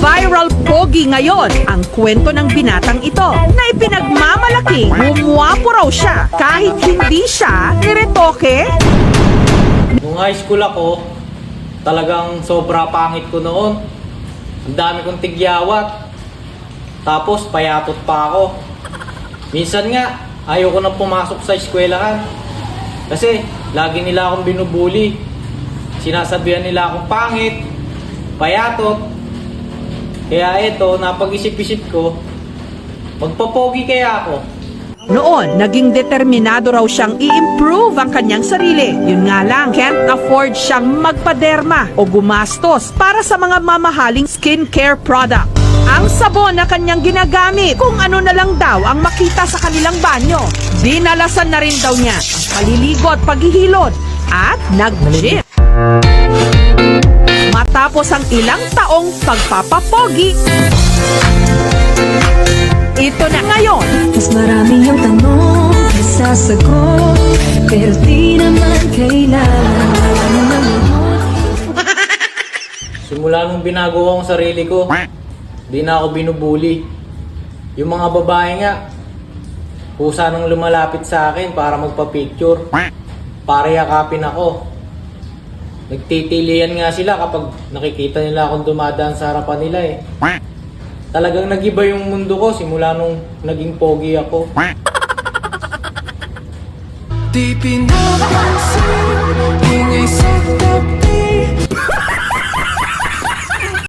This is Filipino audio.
Viral pogi ngayon ang kwento ng binatang ito na ipinagmamalaking gumwapo raw siya kahit hindi siya niretoke. Nung high school ako, talagang sobra pangit ko noon. Ang dami kong tigyawat. Tapos payatot pa ako. Minsan nga, ayoko nang pumasok sa eskwelahan. Kasi lagi nila akong binubuli. Sinasabihan nila akong pangit, payatot. Kaya ito, napag-isip-isip ko, magpapogi kaya ako. Noon, naging determinado raw siyang i-improve ang kanyang sarili. Yun nga lang, can't afford siyang magpaderma o gumastos para sa mga mamahaling skincare product. Ang sabon na kanyang ginagamit, kung ano na lang daw ang makita sa kanilang banyo. Dinalasan na rin daw niya ang paliligo at paghihilod at nag-gym. Matapos ang ilang taong pagpapapogi, ito na ngayon Mas marami yung tanong kaysa sagot Pero di naman kailangan Simula nung binago ko ang sarili ko, di na ako binubuli. Yung mga babae nga, kusa nang lumalapit sa akin para magpa-picture. Para yakapin ako. Nagtitilian nga sila kapag nakikita nila akong dumadaan sa harapan nila eh. Talagang nagiba yung mundo ko simula nung naging pogi ako. Di pinapansin Ingay sa